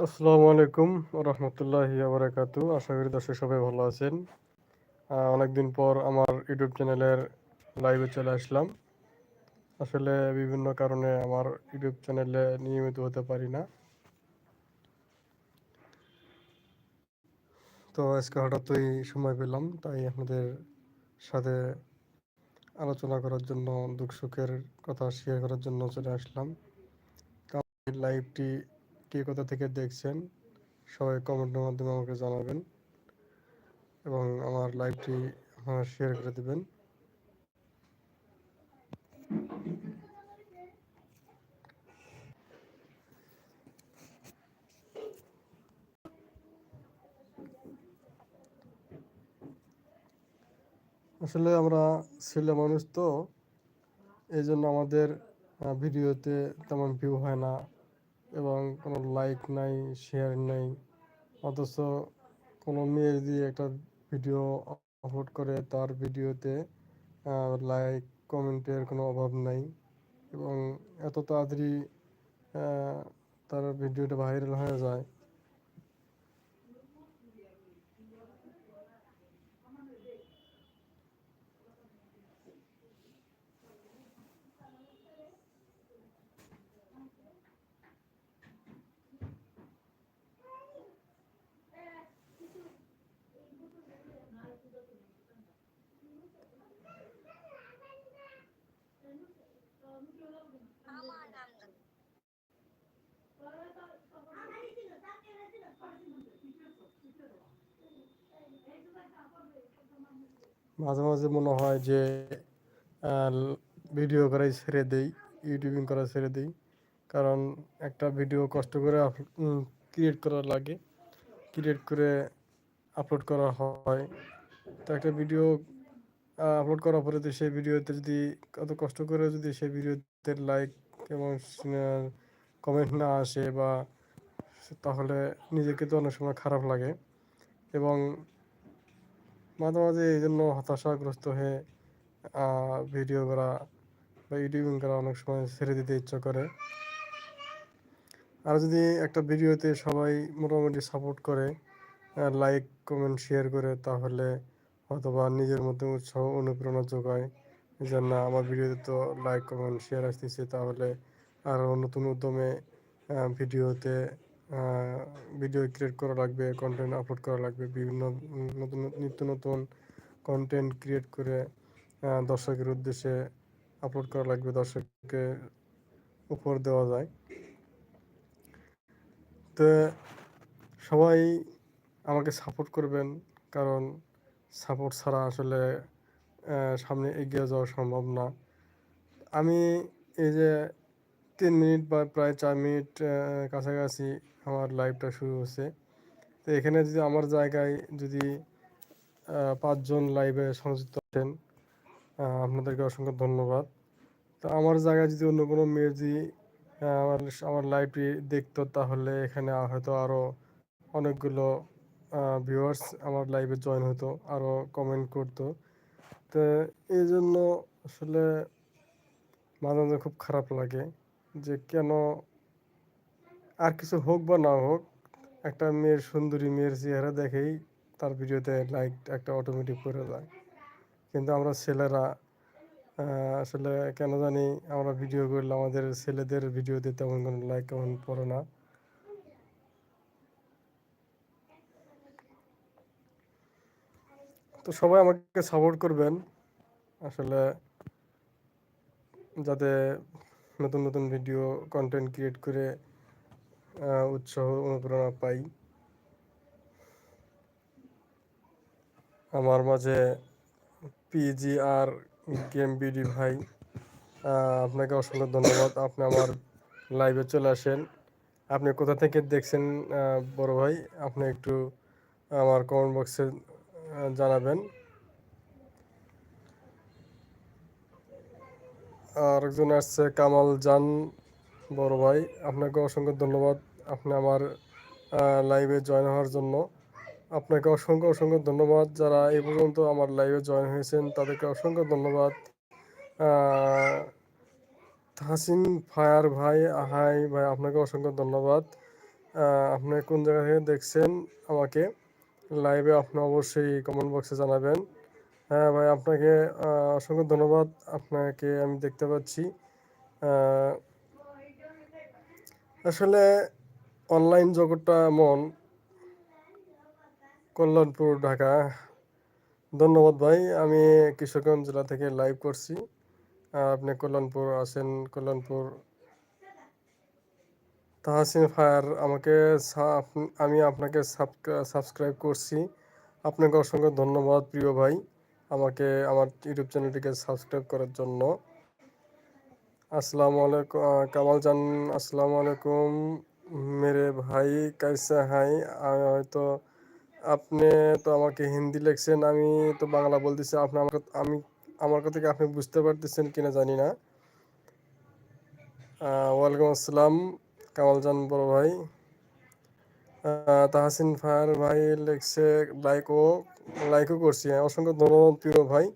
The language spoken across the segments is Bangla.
আসসালামু আলাইকুম রহমতুল্লাহি বারাকাতু আশা করি দর্শক সবাই ভালো আছেন। অনেকদিন পর আমার ইউটিউব চ্যানেলের লাইভে চলে আসলাম। আসলে বিভিন্ন কারণে আমার ইউটিউব চ্যানেলে নিয়মিত হতে পারি না। তো আজকে হঠাৎই সময় পেলাম, তাই আপনাদের সাথে আলোচনা করার জন্য দুঃখ সুখের কথা শেয়ার করার জন্য চলে আসলাম। লাইভটি কে কোথা থেকে দেখছেন, সবাই কমেন্টের মাধ্যমে আমাকে জানাবেন এবং আমার লাইভটি আপনারা শেয়ার করে দেবেন। আসলে আমরা ছেলে মানুষ তো, এই জন্য আমাদের ভিডিওতে তেমন ভিউ হয় না। এবং কোনো লাইক নাই শেয়ার নাই, অথচ কোনো মেয়ে যদি একটা ভিডিও আপলোড করে, তার ভিডিওতে লাইক কমেন্টের কোনো অভাব নাই এবং এত তাড়াতাড়ি তার ভিডিওটা ভাইরাল হয়ে যায়। মাঝে মাঝে মনে হয় যে ভিডিও করাই ছেড়ে দেই ইউটিউবিং করা ছেড়ে দেই। কারণ একটা ভিডিও কষ্ট করে ক্রিয়েট করা লাগে। ক্রিয়েট করে আপলোড করা হয়। তো একটা ভিডিও আপলোড করার পরে সেই ভিডিওতে যদি কত কষ্ট করে যদি সেই ভিডিওতে লাইক এবং কমেন্ট না আসে বা তাহলে নিজেকে তো অনেক সময় খারাপ লাগে। এবং মাঝে মাঝে এই জন্য হতাশাগ্রস্ত হয়ে ভিডিও করা বা ইউটিউবিং করা অনেক সময় ছেড়ে দিতে ইচ্ছা করে। আর যদি একটা ভিডিওতে সবাই মোটামুটি সাপোর্ট করে লাইক কমেন্ট শেয়ার করে, তাহলে অথবা নিজের মধ্যে উৎসাহ, অনুপ্রেরণা যোগায় যে, না, আমার ভিডিওতে তো লাইক কমেন্ট শেয়ার আসতেছে। তাহলে আরও নতুন উদ্যমে ভিডিওতে ভিডিও ক্রিয়েট করা লাগবে কন্টেন্ট আপলোড করা লাগবে, বিভিন্ন নতুন নিত্য নতুন কন্টেন্ট ক্রিয়েট করে দর্শকের উদ্দেশ্যে আপলোড করা লাগবে, দর্শককে উপর দেওয়া যায়। তো সবাই আমাকে সাপোর্ট করবেন, কারণ সাপোর্ট ছাড়া আসলে সামনে এগিয়ে যাওয়া সম্ভব না। আমি এই যে তিন মিনিট বা প্রায় চার মিনিট কাছাকাছি আমার লাইভটা শুরু হচ্ছে। তো এখানে যদি আমার জায়গায় যদি পাঁচজন লাইভে সংযুক্ত আছেন আপনাদেরকে অসংখ্য ধন্যবাদ। তো আমার জায়গায় যদি অন্য কোনো মেয়ে যদি আমার আমার লাইভটি দেখতো, তাহলে এখানে হয়তো আরও অনেকগুলো ভিউয়ার্স আমার লাইভে জয়েন হতো আরও কমেন্ট করতো। তো এই জন্য আসলে মাঝে মাঝে খুব খারাপ লাগে যে কেন আর কিছু হোক বা না হোক, একটা মেয়ের সুন্দরী মেয়ের চেহারা দেখেই তার ভিডিওতে লাইক একটা অটোমেটিক করে যায় কিন্তু আমরা ছেলেরা আসলে কেন জানি আমরা ভিডিও করলে আমাদের ছেলেদের ভিডিওতে তেমন কোনো লাইক কেমন পড়ে না। তো সবাই আমাকে সাপোর্ট করবেন, আসলে যাতে নতুন নতুন ভিডিও কন্টেন্ট ক্রিয়েট করে উৎসাহ অনুপ্রেরণা পাই। আমার মাঝে পিজি আর গেম বিডি ভাই আপনাকে অসংখ্য ধন্যবাদ। আপনি আমার লাইভে চলে আসেন। আপনি কোথা থেকে দেখছেন বড় ভাই? আপনি একটু আমার কমেন্ট বক্সে জানাবেন। আর একজন আসছে, কামাল জান। বড় ভাই, আপনাকে অসংখ্য ধন্যবাদ। আপনি আমার লাইভে জয়েন হওয়ার জন্য। আপনাকে অসংখ্য অসংখ্য ধন্যবাদ। যারা এই পর্যন্ত আমার লাইভে জয়েন হয়েছেন, তাদেরকে অসংখ্য ধন্যবাদ। হাসিন ফায়ার ভাই হাই ভাই, আপনাকে অসংখ্য ধন্যবাদ। আপনি কোন জায়গা থেকে দেখছেন আমাকে লাইভে আপনি অবশ্যই কমেন্ট বক্সে জানাবেন। হ্যাঁ ভাই, আপনাকে অসংখ্য ধন্যবাদ। আপনাকে আমি দেখতে পাচ্ছি। আসলে অনলাইন জগৎটা এমন কল্যাণপুর, ঢাকা। ধন্যবাদ ভাই, আমি কিশোরগঞ্জ জেলা থেকে লাইভ করছি। আপনি কল্যাণপুর আছেন, কল্যাণপুর তাহাসিন ফায়ার, আমাকে আমি আপনাকে সাবস্ক্রাইব করছি। আপনাকে অসংখ্য ধন্যবাদ প্রিয় ভাই, আমাকে আমার ইউটিউব চ্যানেলটিকে সাবস্ক্রাইব করার জন্য। আসসালামু আলাইকুম কামাল জান আসসালামু আলাইকুম। মেরে ভাই কাইসা হাই হয়তো আপনি তো আমাকে হিন্দি লিখছেন আমি তো বাংলা বলতেছি আপনি আমার আমি আমার কথা কি আপনি বুঝতে পারতেছেন কিনা জানি না। ওয়ালাইকুম আসসালাম কামাল জান বড় ভাই। তাহসিন ফায়ার ভাই লিখছে লাইকও লাইকও করছি হ্যাঁ, অসংখ্য ধন্যবাদ প্রিয় ভাই।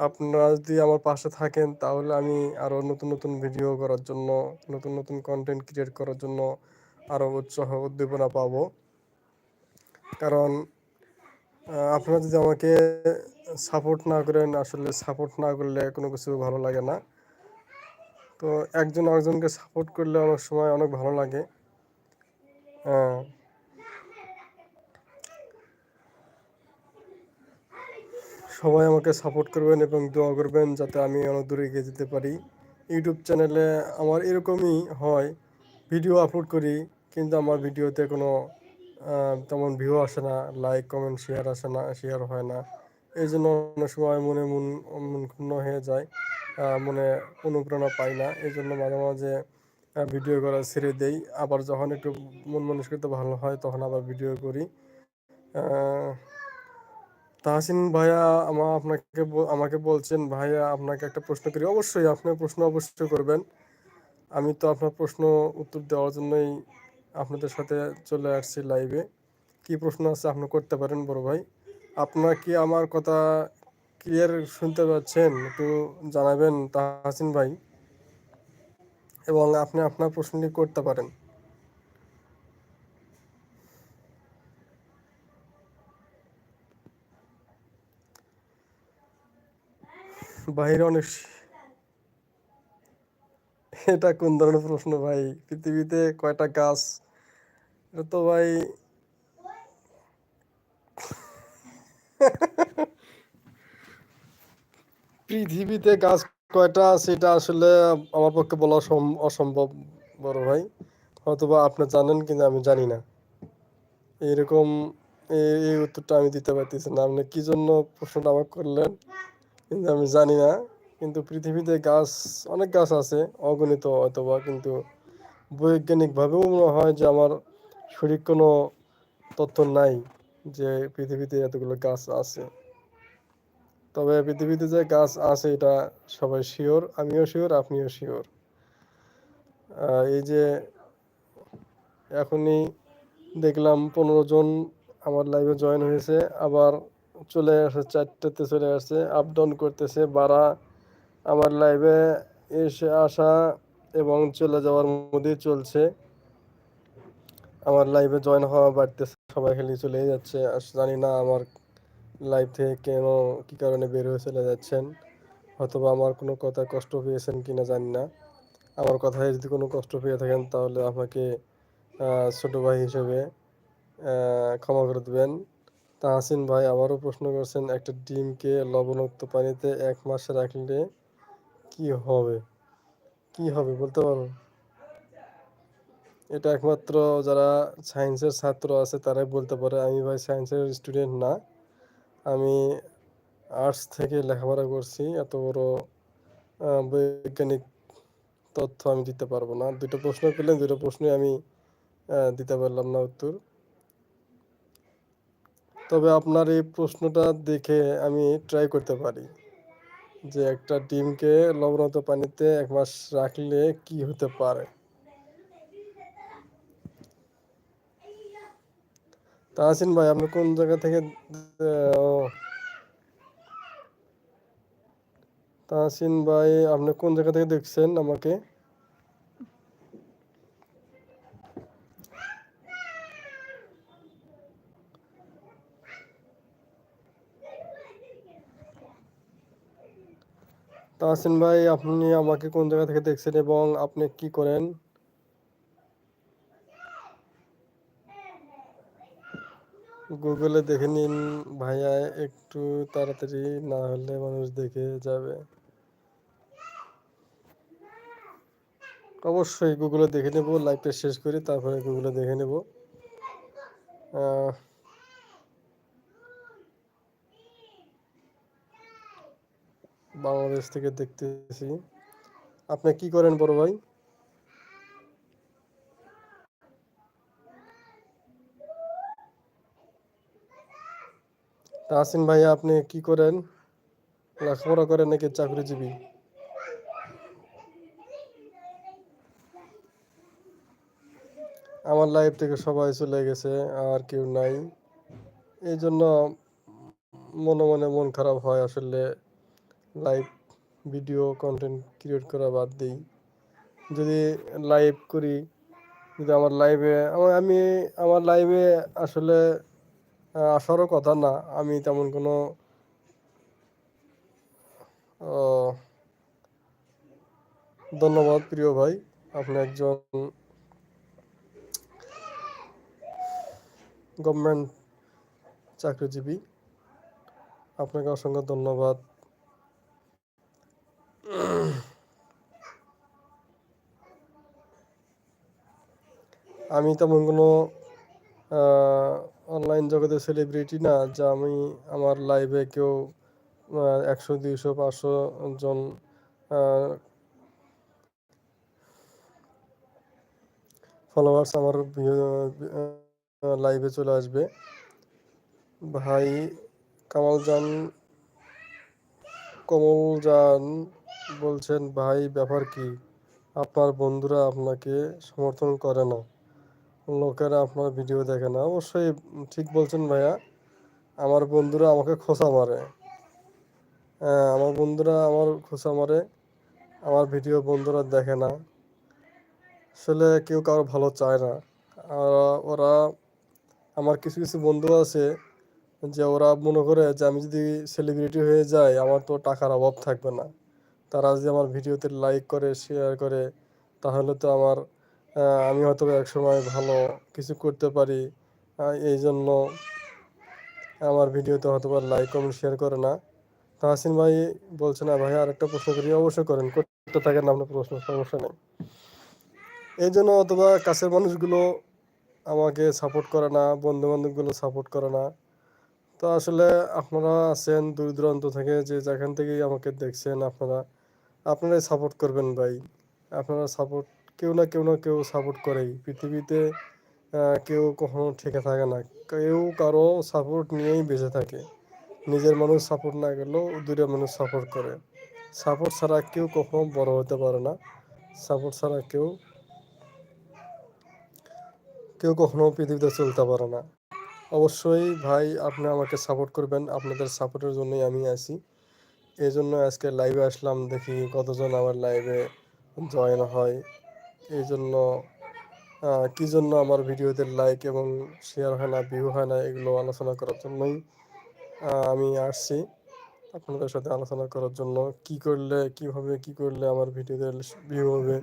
আপনারা যদি আমার পাশে থাকেন, তাহলে আমি আরও নতুন নতুন ভিডিও করার জন্য, নতুন নতুন কন্টেন্ট ক্রিয়েট করার জন্য আরও উৎসাহ, উদ্দীপনা পাব। কারণ আপনারা যদি আমাকে সাপোর্ট না করেন, আসলে সাপোর্ট না করলে কোনো কিছু ভালো লাগে না। তো একজন আরেকজনকে সাপোর্ট করলে অনেক সময় অনেক ভালো লাগে। হ্যাঁ। সবাই আমাকে সাপোর্ট করবেন এবং দোয়া করবেন যাতে আমি অনেক দূরে এগিয়ে যেতে পারি। ইউটিউব চ্যানেলে আমার এরকমই হয়। ভিডিও আপলোড করি, কিন্তু আমার ভিডিওতে কোনো তেমন ভিউ আসে না লাইক কমেন্ট শেয়ার আসে না শেয়ার হয় না। এই জন্য অনেক সময় মনে মন মন ক্ষুণ্ণ হয়ে যায় মনে অনুপ্রেরণা পাই না। এই জন্য মাঝে মাঝে ভিডিও করা ছেড়ে দেই। আবার যখন একটু মন মানসিকতা ভালো হয়, তখন আবার ভিডিও করি। তাহসিন ভাইয়া আমা, আপনাকে আমাকে বলছেন, ভাইয়া, আপনাকে একটা প্রশ্ন করি। অবশ্যই আপনি প্রশ্ন অবশ্যই করবেন। আমি তো আপনার প্রশ্ন উত্তর দেওয়ার জন্যই আপনাদের সাথে চলে আসছি লাইভে। কি প্রশ্ন আছে আপনি করতে পারেন, বড় ভাই? আপনার কি আমার কথা ক্লিয়ার শুনতে পাচ্ছেন? একটু জানাবেন তাহসিন ভাই। এবং আপনি আপনার প্রশ্নটি করতে পারেন। বাইরে অনেক এটা কোন ধরনের প্রশ্ন ভাই? পৃথিবীতে কয়টা গাছ? এটা তো ভাই পৃথিবীতে গাছ কয়টা সেটা আসলে আমার পক্ষে বলা সম- অসম্ভব বড় ভাই। হয়তোবা আপনি জানেন কিন্তু আমি জানি না। এরকম এই এই উত্তরটা আমি দিতে পারতেছি না। আপনি কি জন্য প্রশ্নটা আমাকে করলেন? কিন্তু আমি জানি না। কিন্তু পৃথিবীতে গাছ, অনেক গাছ আছে, অগণিত হয়তোবা কিন্তু বৈজ্ঞানিকভাবেও মনে হয় যে আমার সঠিক কোনো তথ্য নাই যে পৃথিবীতে এতগুলো গাছ আছে। তবে পৃথিবীতে যে গাছ আছে এটা সবাই শিওর, আমিও শিওর, আপনিও শিওর। এই যে এখনই দেখলাম পনেরো জন আমার লাইভে জয়েন হয়েছে, আবার চলে আসে, চারটেতে চলে আসছে আপ ডাউন করতেছে, বারা আমার লাইভে এসে আসা এবং চলে যাওয়ার মধ্যেই চলছে। আমার লাইভে জয়েন হওয়া বাড়তেছে, সবাই খালি চলে যাচ্ছে। জানি না আমার লাইভ থেকে কেন, কি কারণে বের হয়ে চলে যাচ্ছেন, হয়তোবা আমার কোনো কথা কষ্ট পেয়েছেন কিনা জানি না। আমার কথায় যদি কোনো কষ্ট পেয়ে থাকেন, তাহলে আমাকে ছোট ভাই হিসেবে ক্ষমা করে দেবেন। তাহসিন ভাই আবারও প্রশ্ন করছেন, একটা ডিমকে লবণাক্ত পানিতে এক মাস রাখলে কি হবে? কি হবে বলতে পারো? এটা একমাত্র যারা সায়েন্সের ছাত্র আছে তারাই বলতে পারে। আমি ভাই সায়েন্সের স্টুডেন্ট না। আমি আর্টস থেকে লেখাপড়া করছি। এত বড় বৈজ্ঞানিক তথ্য আমি দিতে পারব না। দুটো প্রশ্ন পেলেন দুটো প্রশ্নই আমি দিতে পারলাম না উত্তর। তবে আপনার এই প্রশ্নটা দেখে আমি ট্রাই করতে পারি যে একটা ডিমকে লবণাক্ত পানিতে এক মাস রাখলে কি হতে পারে। তাহসিন ভাই, আপনি কোন জায়গা থেকে তাহসিন ভাই, আপনি কোন জায়গা থেকে দেখছেন আমাকে? তাহসিন ভাই, আপনি আমাকে কোন জায়গা থেকে দেখছেন এবং আপনি কি করেন? গুগলে দেখে নিন ভাইয়া, একটু তাড়াতাড়ি না হলে মানুষ দেখে যাবে। অবশ্যই গুগলে দেখে নেব লাইভটা শেষ করি, তারপরে গুগলে দেখে নেব। বাংলাদেশ থেকে দেখতেছি। আপনি কি করেন বড় ভাই? তাহসিন ভাইয়া, আপনি কি করেন? লেখাপড়া করেন নাকি চাকরিজীবী? আমার লাইফ থেকে সবাই চলে গেছে, আর কেউ নাই। এই জন্য মনে মনে মন খারাপ হয় আসলে। লাইভ ভিডিও কন্টেন্ট ক্রিয়েট করা বাদ দিই। যদি লাইভ করি, যদি আমার লাইভে আমার, আমি, আমার লাইভে আসলে আসারও কথা না, আমি তেমন কোনো ধন্যবাদ প্রিয় ভাই, আপনি একজন গভর্নমেন্ট চাকরিজীবী। আপনাকে অসংখ্য ধন্যবাদ। আমি তেমন কোনো অনলাইন জগতে সেলিব্রিটি না, যা আমি আমার লাইভে কেউ একশো, দুইশো, পাঁচশো জন ফলোয়ার্স আমার লাইভে চলে আসবে। ভাই, কামাল জান, কমল কমলজান বলছেন, ভাই, ব্যাপার কি? আপনার বন্ধুরা আপনাকে সমর্থন করে না। লোকেরা আপনার ভিডিও দেখে না। অবশ্যই ঠিক বলছেন ভাইয়া। আমার বন্ধুরা আমাকে খোঁচা মারে। হ্যাঁ আমার বন্ধুরা আমার খোঁচা মারে। আমার ভিডিও বন্ধুরা দেখে না। আসলে কেউ কারও ভালো চায় না। আর ওরা, আমার কিছু কিছু বন্ধু আছে যে ওরা মনে করে যে আমি যদি সেলিব্রিটি হয়ে যাই, আমার তো টাকার অভাব থাকবে না। তারা যদি আমার ভিডিওতে লাইক করে শেয়ার করে, তাহলে তো আমার আমি হয়তো এক সময় ভালো কিছু করতে পারি। এই জন্য আমার ভিডিওতে হয়তো লাইক কমেন্ট শেয়ার করে না। তাহসিন ভাই বলছে, না ভাই, আরেকটা প্রশ্ন করি, অবশ্যই করেন, করতে থাকেন আপনার প্রশ্ন, সমস্যা নেই। এই জন্য অথবা কাছের মানুষগুলো আমাকে সাপোর্ট করে না বন্ধু বান্ধবগুলো সাপোর্ট করে না। তো আসলে আপনারা আছেন দূর দূরান্ত থেকে, যে যেখান থেকেই আমাকে দেখছেন, আপনারা আপনারাই সাপোর্ট করবেন ভাই। আপনারা সাপোর্ট কেউ না কেউ না কেউ সাপোর্ট করেই। পৃথিবীতে কেউ কখনো ঠেকে থাকে না। কেউ কারও সাপোর্ট নিয়েই বেঁচে থাকে। নিজের মানুষ সাপোর্ট না গেলেও দূরের মানুষ সাপোর্ট করে। সাপোর্ট ছাড়া কেউ কখনো বড় হতে পারে না। সাপোর্ট ছাড়া কেউ কেউ কখনো পৃথিবীতে চলতে পারে না। অবশ্যই ভাই, আপনি আমাকে সাপোর্ট করবেন। আপনাদের সাপোর্টের জন্যই আমি আছি। এই জন্য আজকে লাইভে আসলাম, দেখি কতজন আমার লাইভে জয়েন হয়। এই জন্য কি জন্য আমার ভিডিওতে লাইক এবং শেয়ার হয় না ভিউ হয় না, এগুলো আলোচনা করার জন্যই আমি আসছি আপনাদের সাথে আলোচনা করার জন্য। কি করলে, কীভাবে, কি করলে আমার ভিডিওতে ভিউ হবে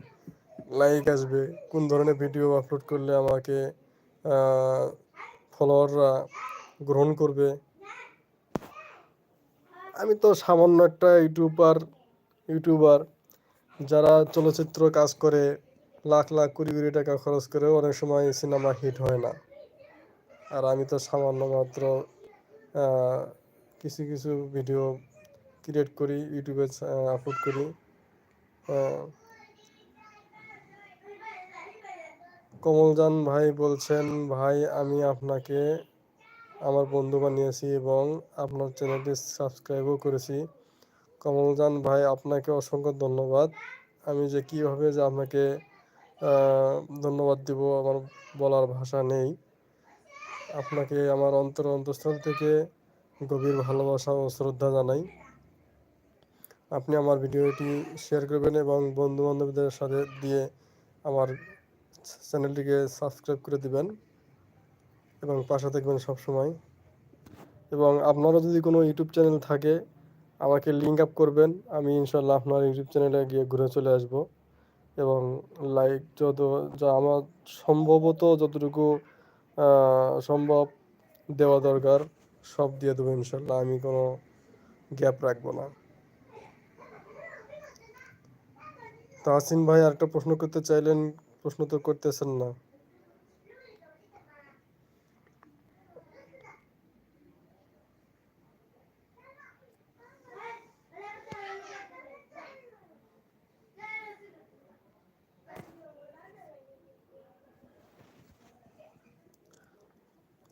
লাইক আসবে, কোন ধরনের ভিডিও আপলোড করলে আমাকে ফলোয়াররা গ্রহণ করবে আমি তো সামান্য একটা ইউটিউবার ইউটিউবার যারা চলচ্চিত্র কাজ করে, লাখ লাখ কোটি কোটি টাকা খরচ করেও অনেক সময় সিনেমা হিট হয় না। আর আমি তো সামান্য মাত্র কিছু কিছু ভিডিও ক্রিয়েট করি, ইউটিউবে আপলোড করি। কমলজান ভাই বলছেন, ভাই, আমি আপনাকে আমার বন্ধু বানিয়েছি এবং আপনার চ্যানেলটি সাবস্ক্রাইবও করেছি। কমলজান ভাই, আপনাকে অসংখ্য ধন্যবাদ। আমি যে কীভাবে যে আপনাকে ধন্যবাদ দিব আমার বলার ভাষা নেই। আপনাকে আমার অন্তর অন্তঃস্থল থেকে গভীর ভালোবাসা ও শ্রদ্ধা জানাই। আপনি আমার ভিডিওটি শেয়ার করবেন এবং বন্ধু বান্ধবদের সাথে দিয়ে আমার চ্যানেলটিকে সাবস্ক্রাইব করে দিবেন। এবং পাশে থাকবেন সব সময় এবং আপনারও যদি কোনো ইউটিউব চ্যানেল থাকে, আমাকে লিঙ্ক আপ করবেন। আমি ইনশাল্লাহ আপনার ইউটিউব চ্যানেলে গিয়ে ঘুরে চলে আসব। এবং লাইক যত, যা আমার সম্ভবত যতটুকু সম্ভব দেওয়া দরকার, সব দিয়ে দেবো ইনশাল্লাহ আমি কোনো গ্যাপ রাখব না। তাহসিন ভাই, আরেকটা প্রশ্ন করতে চাইলেন, প্রশ্ন তো করতেছেন না।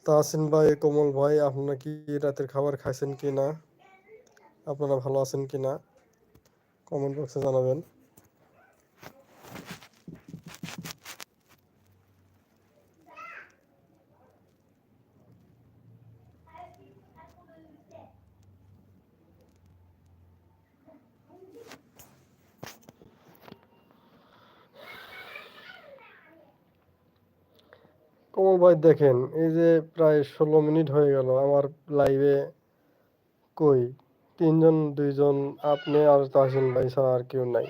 তাহসিন ভাই, কোমল ভাই আপনারা কি রাতের খাবার খাইছেন কি না আপনারা ভালো আছেন কি না কমেন্ট বক্সে জানাবেন কমল ভাই দেখেন, এই যে প্রায় ষোলো মিনিট হয়ে গেল আমার লাইভে কই? তিনজন, দুইজন, আপনি আর তাহসিন ভাই ছাড়া আর কেউ নাই।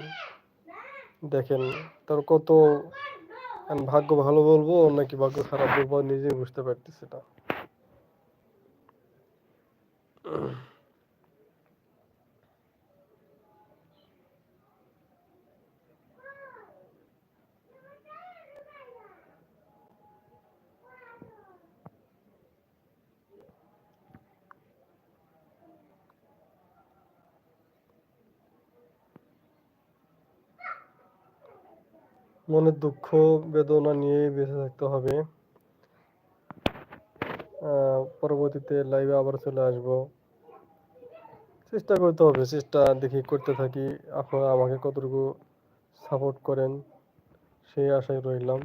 দেখেন, তার কত, ভাগ্য ভালো বলব নাকি ভাগ্য খারাপ বলব নিজেই বুঝতে পারতেছি না। মনের দুঃখ বেদনা নিয়ে বেঁচে থাকতে হবে। পরবর্তীতে লাইভে আবার চলে আসব। চেষ্টা করতে হবে, চেষ্টা দেখি করতে থাকি। আপনারা আমাকে কতটুকু সাপোর্ট করেন, সেই আশায় রইলাম।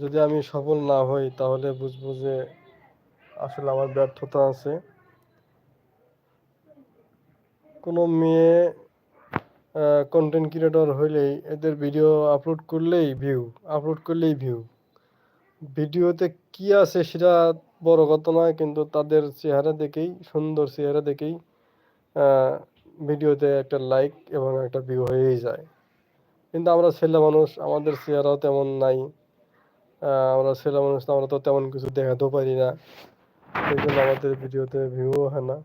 যদি আমি সফল না হই, তাহলে বুঝব যে আসলে আমার ব্যর্থতা আছে। কোনো মেয়ে কন্টেন্ট ক্রিয়েটর হইলেই এদের ভিডিও আপলোড করলেই ভিউ আপলোড করলেই ভিউ ভিডিওতে কি আছে সেটা বড় কথা নয়, কিন্তু তাদের চেহারা দেখেই, সুন্দর চেহারা দেখেই ভিডিওতে একটা লাইক এবং একটা ভিউ হয়েই যায়। কিন্তু আমরা ছেলে মানুষ, আমাদের চেহারাও তেমন নাই। আমরা ছেলে মানুষ, আমরা তো তেমন কিছু দেখাতেও পারি না। সেই জন্য আমাদের ভিডিওতে ভিউও হয় না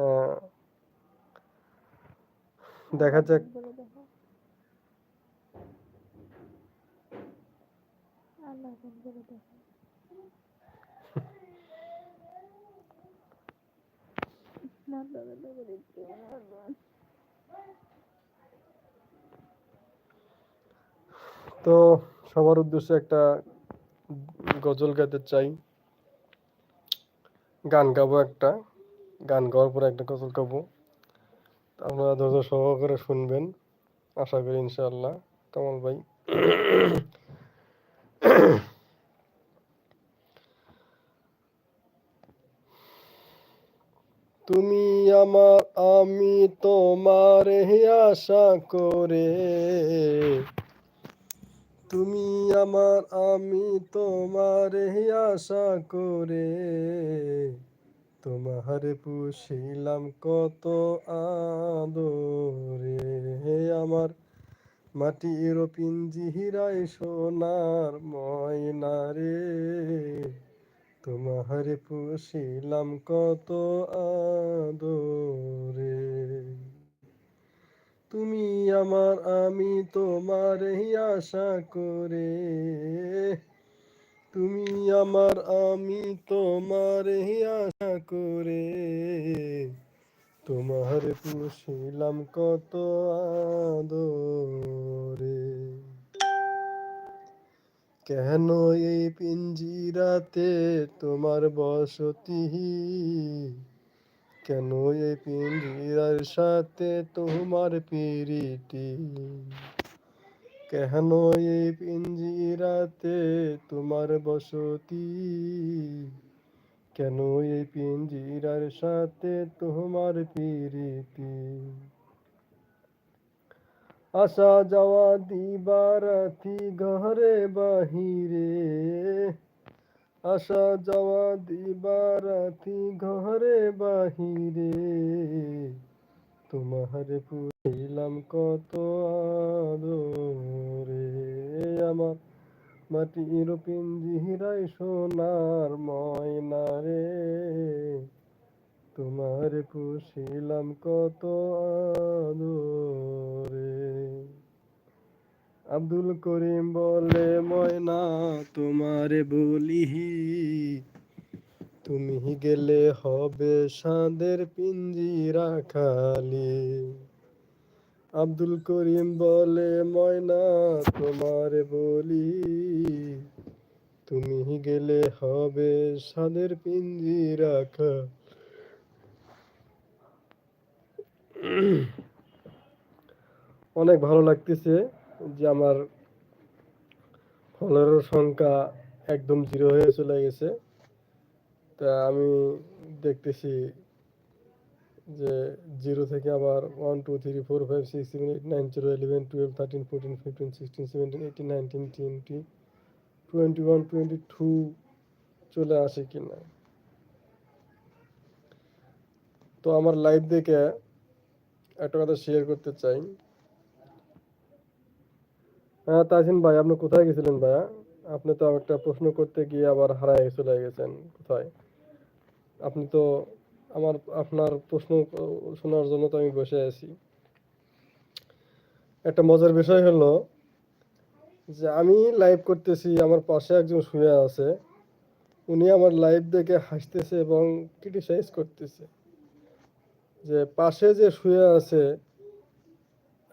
আহ, দেখা যাক বলে দেখো আল্লাহ কোন করে দেখো মারলো গেলো করে দিতে যাক। তো সবার উদ্দেশ্যে একটা গজল গাইতে চাই। গান গাবো একটা। গান গাওয়ার পরে একটা গজল গাবো। আপনারা ধৈর্য সহকারে শুনবেন। আশা করি ইনশাআল্লাহ। কামাল ভাই। তুমি আমার, আমি তোমার আশা করে। তুমি আমার, আমি তোমার আশা করে। তোমার পুষিলাম কত আদরে। হে আমার মাটির পিঞ্জিরায় সোনার ময়না রে। তোমার পুষিলাম কত আদরে। তুমি আমার, আমি তোমার আশা করে। তুমি আমার, আমি তোমার আশা করে। তোমার পুষিলাম কত আদরে। কেন এই পিঞ্জিরাতে তোমার বসতি? কেন এই পিঞ্জিরার সাথে তোমার পিরিতি কেন এই পিঞ্জিরাতে তোমার বসতি? কেন এই পিঞ্জিরার সাথে তোমার পিরিতি? আসা যাওয়া দিবারাতি ঘরে বাহিরে। আসা যাওয়া দিবারাতি ঘরে বাহিরে। তোমার পুরিলাম কত আদরে। আমার মাটির পিঞ্জিরাই সোনার ময়না রে। তোমার পুষিলাম কত আদরে। আব্দুল করিম বলে, ময়না তোমারে বলি তুমি গেলে হবে সাদের পিঞ্জিরা খালি। আব্দুল করিম বলে, ময়না, তোমারে বলি, তুমি গেলে হবে সাদের পিঞ্জিরা অনেক ভালো লাগতেছে যে আমার ফলোয়ারের সংখ্যা একদম জিরো হয়ে চলে গেছে। তা আমি দেখতেছি যে জিরো থেকে আবার one two three four five six seven eight nine zero eleven twelve thirteen fourteen fifteen sixteen seventeen eighteen nineteen twenty twenty one twenty two চলে আসে কিনা। তো আমার লাইভ দেখে একটা কথা শেয়ার করতে চাই। হ্যাঁ তাজিন ভাই, আপনি কোথায় গেছিলেন ভাইয়া? আপনি তো একটা প্রশ্ন করতে গিয়ে আবার হারায় চলে গেছেন। কোথায়? আপনি তো আমার, আপনার প্রশ্ন শোনার জন্য তো আমি বসে আছি। একটা মজার বিষয় হলো যে আমি লাইভ করতেছি, আমার পাশে একজন শুয়ে আছে। উনি আমার লাইভ দেখে হাসতেছে এবং ক্রিটিসাইজ করতেছে। যে পাশে যে শুয়ে আছে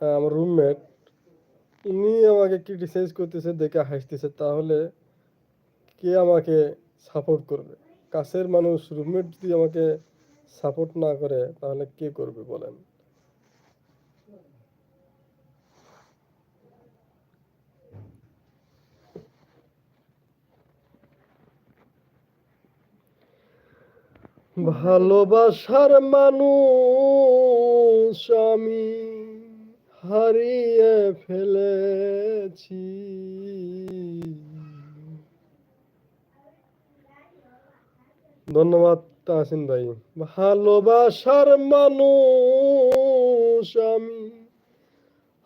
আমার রুমমেট উনি আমাকে ক্রিটিসাইজ করতেছে, দেখে হাসতেছে, তাহলে কে আমাকে সাপোর্ট করবে? কাছের মানুষ রুমমেট যদি আমাকে সাপোর্ট না করে, তাহলে কে করবে বলেন? ভালোবাসার মানুষ আমি হারিয়ে ফেলেছি। ধন্যবাদ তাহসিন ভাই। ভালোবাসার মানুষ আমি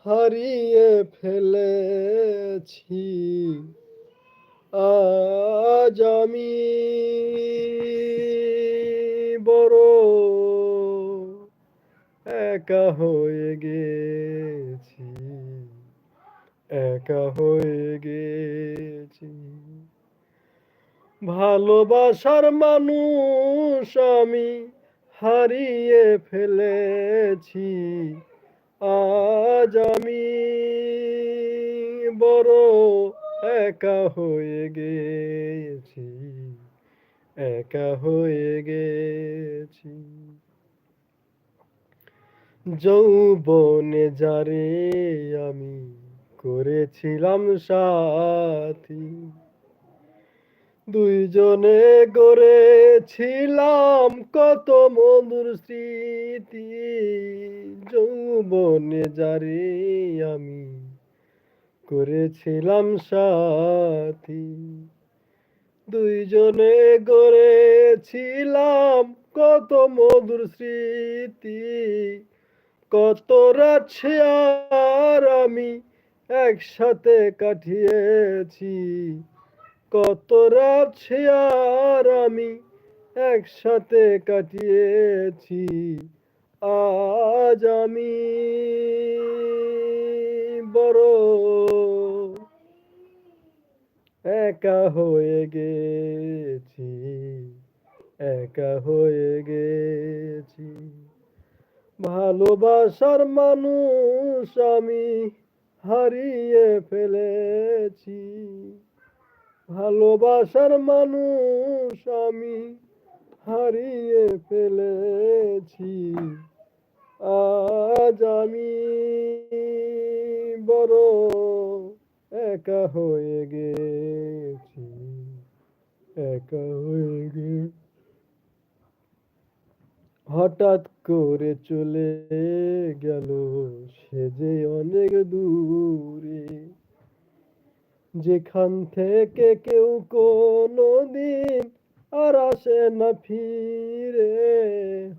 হারিয়ে ফেলেছি। আজ আমি বড় একা হয়ে গেছি, একা হয়ে গেছি। ভালোবাসার মানুষ আমি হারিয়ে ফেলেছি। আজ আমি বড় একা হয়ে গেছি, একা হয়ে গেছি। যৌবনে যারে আমি করেছিলাম সাথী দুইজনে গড়েছিলাম কত মধুর স্মৃতি। যৌবনে যারে আমি করেছিলাম সাথী। দুইজনে গড়েছিলাম কত মধুর স্মৃতি। কত রাত আর আমি একসাথে কাটিয়েছি। কত রাত আর আমি একসাথে কাটিয়েছি, আজ আমি বড় একা হয়ে গেছি, একা হয়ে গেছি। ভালোবাসার মানুষ আমি হারিয়ে ফেলেছি। ভালোবাসার মানুষ আমি হারিয়ে ফেলেছি। আজ আমি বড় একা হয়ে গেছি, একা হয়ে গে হঠাৎ করে চলে গেল সে যে অনেক দূরে। যেখান থেকে কেউ কোনো দিন আর আসে না ফিরে,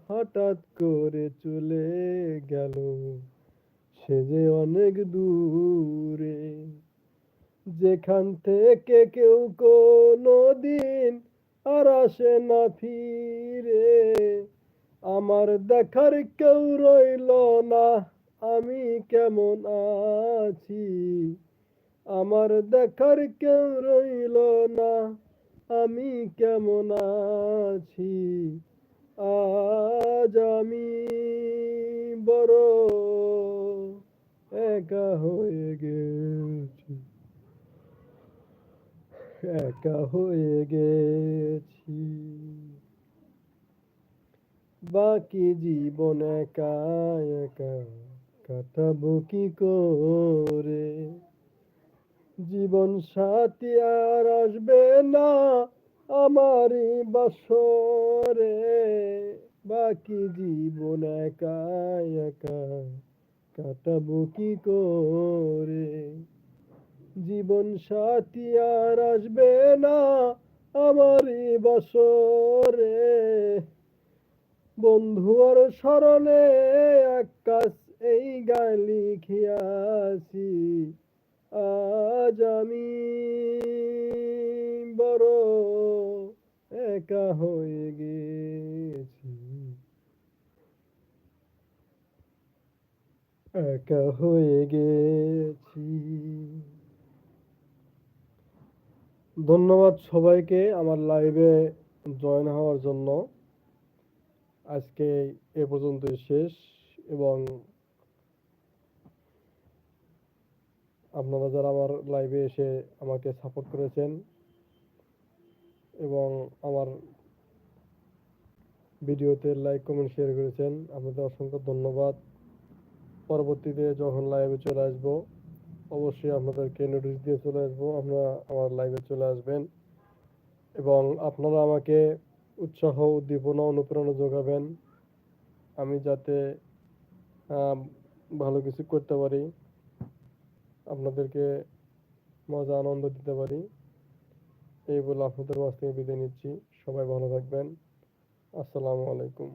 হঠাৎ করে চলে গেল সে যে অনেক দূরে। যেখান থেকে কেউ কোনো দিন আর আসে না ফিরে, আমার দেখার কেউ রইল না, আমি কেমন আছি? আমার দেখার কেউ রইল না। আমি কেমন আছি? আজ আমি বড় একা হয়ে গেছি। একা হয়ে গেছি। বাকি জীবন একা একা কাটাবো কি করে? জীবন সাথী আর আসবে না আমারই বাসরে। বাকি জীবন একা একা কাটাবো কি করে? জীবন সাথী আর আসবে না আমারই বাসরে। বন্ধুর স্মরণে আকাশ এই গান লিখিয়াছি। আজ আমি বড় একা হয়ে গেছি। একা হয়ে গেছি। ধন্যবাদ সবাইকে আমার লাইভে জয়েন হওয়ার জন্য। আজকে এ পর্যন্তই শেষ এবং আপনারা যারা আমার লাইভে এসে আমাকে সাপোর্ট করেছেন এবং আমার ভিডিওতে লাইক কমেন্ট শেয়ার করেছেন, আপনাদের অসংখ্য ধন্যবাদ। পরবর্তীতে যখন লাইভে চলে আসব, অবশ্যই আপনাদেরকে নোটিশ দিয়ে চলে আসব, আপনারা আমার লাইভে চলে আসবেন এবং আপনারা আমাকে উৎসাহ, উদ্দীপনা, অনুপ্রেরণা যোগাবেন। আমি যাতে ভালো কিছু করতে পারি। আপনাদেরকে মজা, আনন্দ দিতে পারি। এই বলে আপনাদের কাছ থেকে বিদায় নিচ্ছি। সবাই ভালো থাকবেন। আসসালামু আলাইকুম।